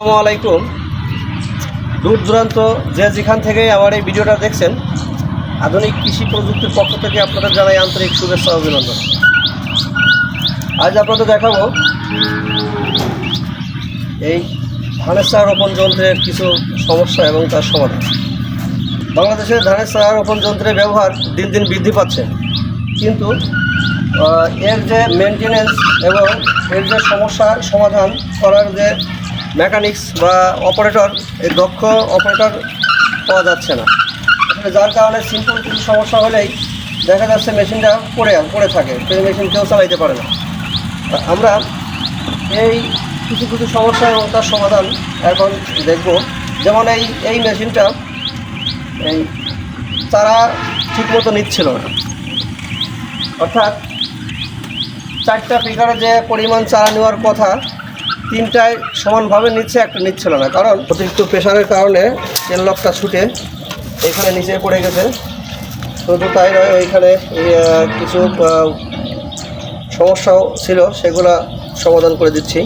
আসসালামু আলাইকুম। দূর দূরান্ত যে যেখান থেকে আমার এই ভিডিওটা দেখছেন, আধুনিক কৃষি প্রযুক্তির পক্ষ থেকে আপনাদের জানাই আন্তরিক শুভেচ্ছা অভিনন্দন। আজ আপনাদের দেখাবো এই ধানের চারা রোপণ যন্ত্রের কিছু সমস্যা এবং তার সমাধান। বাংলাদেশে ধানের চারা রোপণ যন্ত্রের ব্যবহার দিন দিন বৃদ্ধি পাচ্ছে। কিন্তু এর যে মেনটেনেন্স এবং এর যে সমস্যার সমাধান করার যে মেকানিক্স বা অপারেটর এই দক্ষ অপারেটর পাওয়া যাচ্ছে না। যার কারণে সিম্পল কিছু সমস্যা হলেই দেখা যাচ্ছে মেশিনটা পড়ে পড়ে থাকে, সেই মেশিন কেউ চালাইতে পারে না। আমরা এই কিছু কিছু সমস্যা এবং তার সমাধান এখন দেখব। যেমন এই এই মেশিনটা এই তারা ঠিকমতো নিচ্ছিল না। অর্থাৎ চারটা ফিগারে যে পরিমাণ চারা নেওয়ার কথা তিনটায় সমানভাবে নিচ্ছে, একটা নিচ্ছিল না। কারণ অতিরিক্ত প্রেশারের কারণে তেল লকটা ছুটে এখানে নিচে পড়ে গেছে। শুধু তাই নয়, ওইখানে কিছু সমস্যাও ছিল, সেগুলা সমাধান করে দিচ্ছি।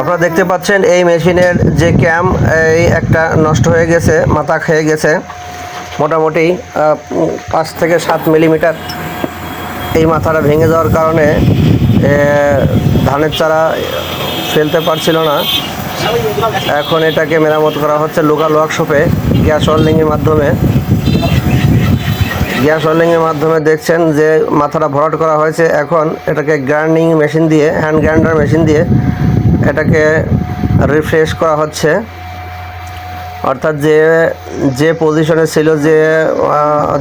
আপনারা দেখতে পাচ্ছেন, এই মেশিনের যে ক্যাম, এই একটা নষ্ট হয়ে গেছে, মাথা খেয়ে গেছে। মোটামুটি পাঁচ থেকে সাত মিলিমিটার এই মাথাটা ভেঙে যাওয়ার কারণে ধানের চারা ফেলতে পারছিল না। এখন এটাকে মেরামত করা হচ্ছে লোকাল ওয়ার্কশপে, গ্যাস ওয়েল্ডিংয়ের মাধ্যমে। গ্যাস ওয়েল্ডিংয়ের মাধ্যমে দেখছেন যে মাথাটা ভরাট করা হয়েছে। এখন এটাকে গ্রাইন্ডিং মেশিন দিয়ে, হ্যান্ড গ্রাইন্ডার মেশিন দিয়ে এটাকে রিফ্রেশ করা হচ্ছে। অর্থাৎ যে যে পজিশনে ছিল, যে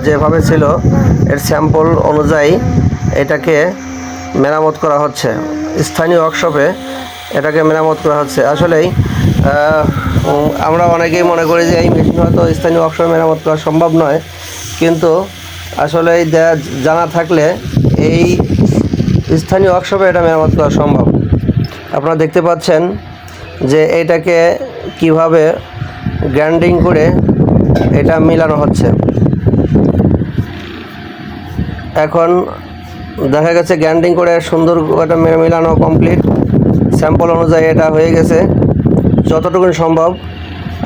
যেভাবে ছিল, এর স্যাম্পল অনুযায়ী এটাকে মেরামত করা হচ্ছে। স্থানীয় ওয়ার্কশপে এটাকে মেরামত করা হচ্ছে। আসলেই আমরা অনেকেই মনে করি যে এই মেশিন হয়তো স্থানীয় ওয়ার্কশপে মেরামত করা সম্ভব নয়। কিন্তু আসলে জানা থাকলে এই স্থানীয় ওয়ার্কশপে এটা মেরামত করা সম্ভব। আপনারা দেখতে পাচ্ছেন যে এটাকে কীভাবে গ্র্যান্ডিং করে এটা মিলানো হচ্ছে। এখন দেখা গেছে গ্রাইন্ডিং করে সুন্দর একটা মেলানো কমপ্লিট স্যাম্পল অনুযায়ী এটা হয়ে গেছে। যতটুকু সম্ভব,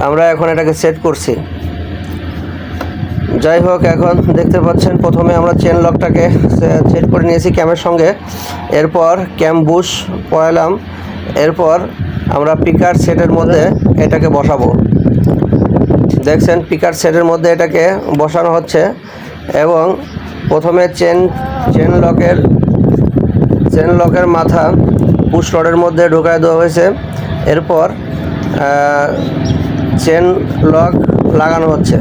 আমরা এখন এটাকে সেট করছি। যাই হোক, এখন দেখতে পাচ্ছেন, প্রথমে আমরা চেন লকটাকে সেট করে নিয়েছি ক্যামের সঙ্গে। এরপর ক্যাম বুশ পয়ালাম এরপর আমরা পিকার সেটের মধ্যে এটাকে বসাবো। দেখছেন পিকার সেটের মধ্যে এটাকে বসানো হচ্ছে এবং প্রথমে চেন চেন লকের চেন লকের মাথা পুশ রডের মধ্যে ঢোকায় দেওয়া হয়েছে। এরপর চেন লক লাগানো হচ্ছে।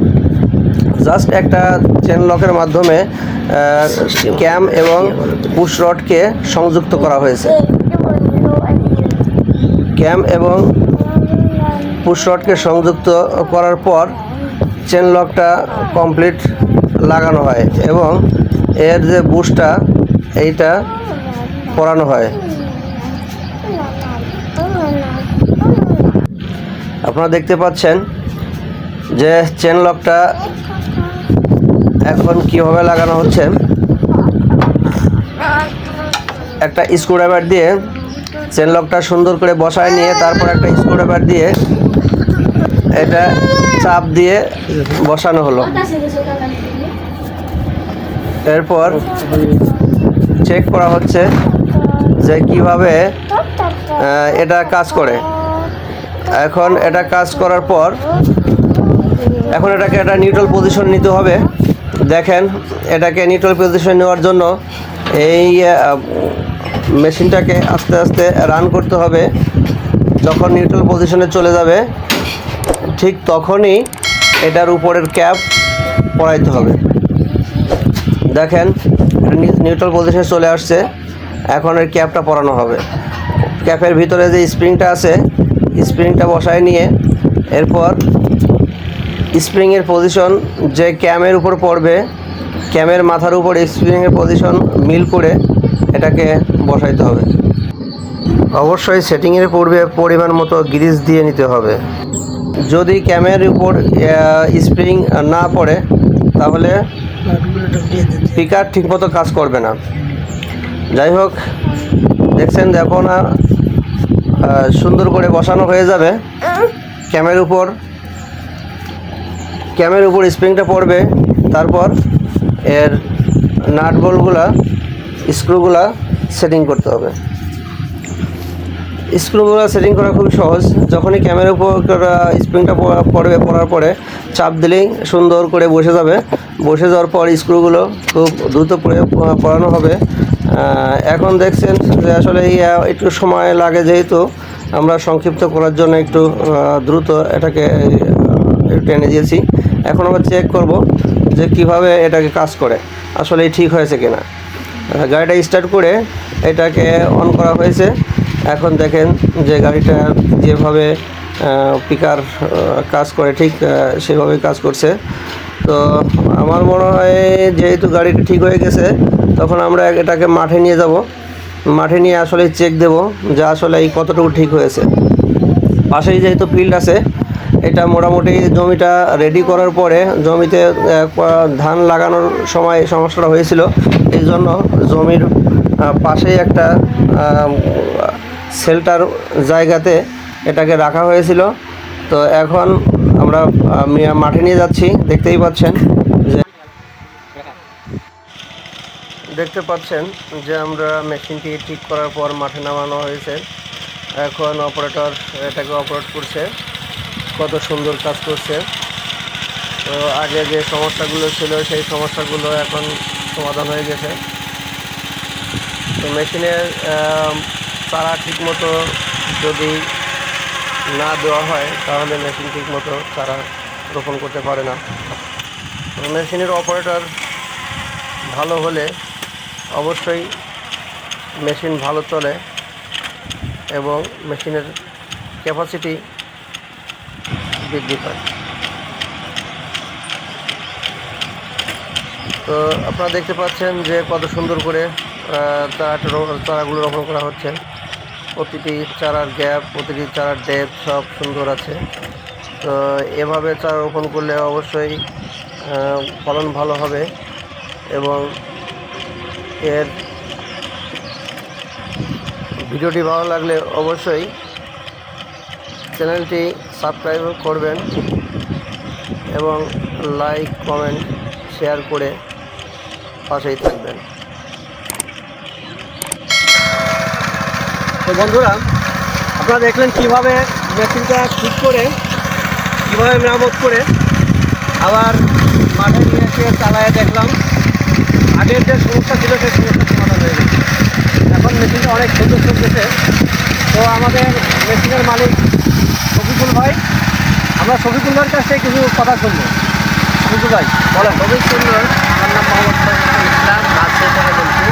জাস্ট একটা চেন লকের মাধ্যমে ক্যাম এবং পুশ রডকে সংযুক্ত করা হয়েছে। ক্যাম এবং পুশ রডকে সংযুক্ত করার পর, চেন লকটা কমপ্লিট লাগানো হয় এবং এর যে বুশটা, এইটা পরানো হয়। আপনারা দেখতে পাচ্ছেন যে চেন লকটা এখন কীভাবে লাগানো হচ্ছে। একটা স্ক্রুড্রাইভার দিয়ে চেন লকটা সুন্দর করে বসায় নিয়ে তারপর একটা স্ক্রুড্রাইভার দিয়ে এটা চাপ দিয়ে বসানো হলো। এরপর চেক করা হচ্ছে যে কীভাবে এটা কাজ করে। এখন এটা কাজ করার পর, এখন এটাকে একটা নিউট্রাল পজিশন নিতে হবে। দেখেন, এটাকে নিউট্রাল পজিশন নেওয়ার জন্য এই মেশিনটাকে আস্তে আস্তে রান করতে হবে। যখন নিউট্রাল পজিশনে চলে যাবে, ঠিক তখনই এটার উপরের ক্যাপ পরাইতে হবে। দেখেন নিউট্রাল পজিশনে চলে আসছে। এখন এর ক্যাপটা পরানো হবে। ক্যাপের ভিতরে যে স্প্রিংটা আছে স্প্রিংটা বসায় নিয়ে এরপর স্প্রিংয়ের পজিশন যে ক্যামের উপর পড়বে ক্যামের মাথার উপর স্প্রিংয়ের পজিশন মিল করে এটাকে বসাইতে হবে। অবশ্যই সেটিংয়ের পূর্বে পরিমাণ মতো গ্রিস দিয়ে নিতে হবে। যদি ক্যামের উপর স্প্রিং না পড়ে, তাহলে স্পিকার ঠিকমতো কাজ করবে না। যাই হোক, দেখছেন দেখো না সুন্দর করে বসানো হয়ে যাবে। ক্যামের উপর ক্যামের উপর স্প্রিংটা পড়বে। তারপর এর নাট বলগুলা, স্ক্রুগুলা সেটিং করতে হবে। স্ক্রুগুলো সেটিং করা খুব সহজ। যখনই ক্যামেরার উপর স্প্রিংটা পড়বে, পড়ার পরে চাপ দিলেই সুন্দর করে বসে যাবে। বসে যাওয়ার পর স্ক্রুগুলো খুব দ্রুত প্রয়োগ পড়ানো হবে। এখন দেখছেন যে আসলে একটু সময় লাগে যেহেতু আমরা সংক্ষিপ্ত করার জন্য একটু দ্রুত এটাকে টেনে দিয়েছি। এখন আমরা চেক করব যে কীভাবে এটাকে কাজ করে। আসলে ঠিক হয়েছে কিনা। গাড়িটা স্টার্ট করে এটাকে অন করা হয়েছে। এখন দেখেন যে গাড়িটা যেভাবে পিকার কাজ করে ঠিক আহ, সেভাবেই কাজ করছে। তো আমার মনে হয় যেহেতু গাড়িটা ঠিক হয়ে গেছে, তখন আমরা এটাকে মাঠে নিয়ে যাব। মাঠে নিয়ে আসলে চেক দেব যে আসলে এই কতটুকু ঠিক হয়েছে। পাশেই যেহেতু ফিল্ড আছে, এটা মোটামুটি জমিটা রেডি করার পরে জমিতে ধান লাগানোর সময় সমস্যাটা হয়েছিল। এই জন্য জমির পাশেই একটা শেল্টার জায়গাতে এটাকে রাখা হয়েছিল। তো এখন আমরা মাঠে নিয়ে যাচ্ছি, দেখতেই পাচ্ছেন যে দেখতে পাচ্ছেন যে আমরা মেশিনটি ঠিক করার পর মাঠে নামানো হয়েছে। এখন অপারেটর এটাকে অপারেট করছে। কত সুন্দর কাজ করছে। তো আগে যে সমস্যাগুলো ছিল, সেই সমস্যাগুলো এখন সমাধান হয়ে গেছে। তো মেশিনের তারা ঠিকমতো যদি না দেওয়া হয়, তাহলে মেশিন ঠিকমতো চারা রোপণ করতে পারে না। মেশিনের অপারেটর ভালো হলে অবশ্যই মেশিন ভালো চলে এবং মেশিনের ক্যাপাসিটি বৃদ্ধি পায়। তো আপনারা দেখতে পাচ্ছেন যে কত সুন্দর করে তারা চারাগুলো রোপণ করা হচ্ছে। প্রতিটি চারার গ্যাপ প্রতিটি চারার ডেপ সব সুন্দর আছে। তো এভাবে চারা রোপণ করলে অবশ্যই ফলন ভালো হবে এবং এর ভিডিওটি ভালো লাগলে অবশ্যই চ্যানেলটি সাবস্ক্রাইব করবেন এবং লাইক কমেন্ট শেয়ার করে পাশেই থাকবেন। তো বন্ধুরা, আপনারা দেখলেন কীভাবে মেশিনটা ঠিক করে, কীভাবে মেরামত করে আবার মাঠে নিয়ে এসে চালায় দেখলাম। আগের যে সমস্যা ছিল, সেই সমস্যার সমাধান হয়ে গেছে। এখন মেশিনটা অনেক সুন্দর চলতেছে। তো আমাদের মেশিনের মালিক শফিকুল ভাই, আমরা শফিকুল ভাইয়ের কাছ থেকে কিছু কথা শুনব। শফিকুল ভাই, বলেন। খুবই সুন্দর আমার নাম মোহাম্মদ ফজলুল ইসলাম রাজশাহী থেকে বলছি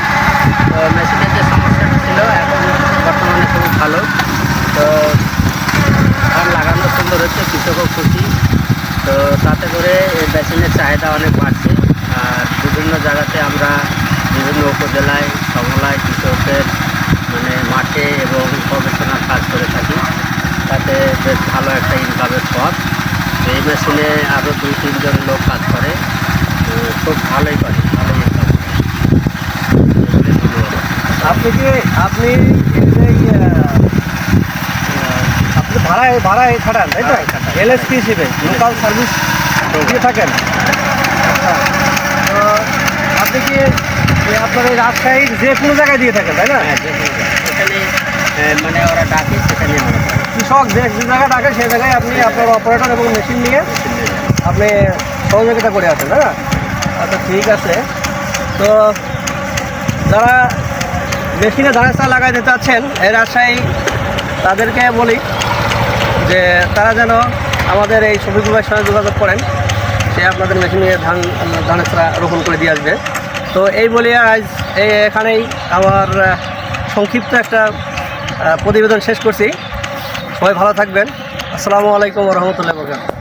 তো মেশিনের যে সমস্যাটা ছিল এখন বর্তমানে খুবই ভালো। তো ধান লাগানো সুন্দর হচ্ছে, কৃষকও খুশি। তো তাতে করে এই মেশিনের চাহিদা অনেক বাড়ছে। আর বিভিন্ন জায়গাতে আমরা বিভিন্ন উপজেলায় সমলায় কৃষকের মানে মাঠে এবং গবেষণার কাজ করে থাকি। তাতে বেশ ভালো একটা ইনকামের পথ। এই মেশিনে আরও দুই, তিনজন লোক কাজ করে। খুব ভালোই করে, ভালোই ইনকাম আপনি কি আপনি এই যে, আহ, আহ, আপনি ভাড়ায় ভাড়ায় খাটান তাই তো? এলএসপি হিসেবে লোকাল সার্ভিস দিয়ে থাকেন। আচ্ছা। তো আপনি কি আপনার এই রাজশাহীর যে কোনো জায়গায় দিয়ে থাকেন তাই না? হ্যাঁ। সেখানে মানে ওরা ডাকে সেখানে আমরা কৃষক যে যে জায়গায় ডাকে সেই জায়গায় আপনি আপনার অপারেটর এবং মেশিন নিয়ে আপনি সহযোগিতা করে আছেন তাই না? আচ্ছা ঠিক আছে। তো যারা মেশিনে ধানের লাগাই দিতে চাচ্ছেন এই রাজশাহী তাদেরকে বলি যে তারা যেন আমাদের এই শফিকুল ভাইয়ের সঙ্গে যোগাযোগ করেন, সে আপনাদের মেশিনে ধান ধানের চারা রোপণ করে দিয়ে আসবে। তো এই বলে আজ এই এখানেই আমার সংক্ষিপ্ত একটা প্রতিবেদন শেষ করছি। সবাই ভালো থাকবেন। আসসালামু আলাইকুম রহমতুল্লাহ বরকাত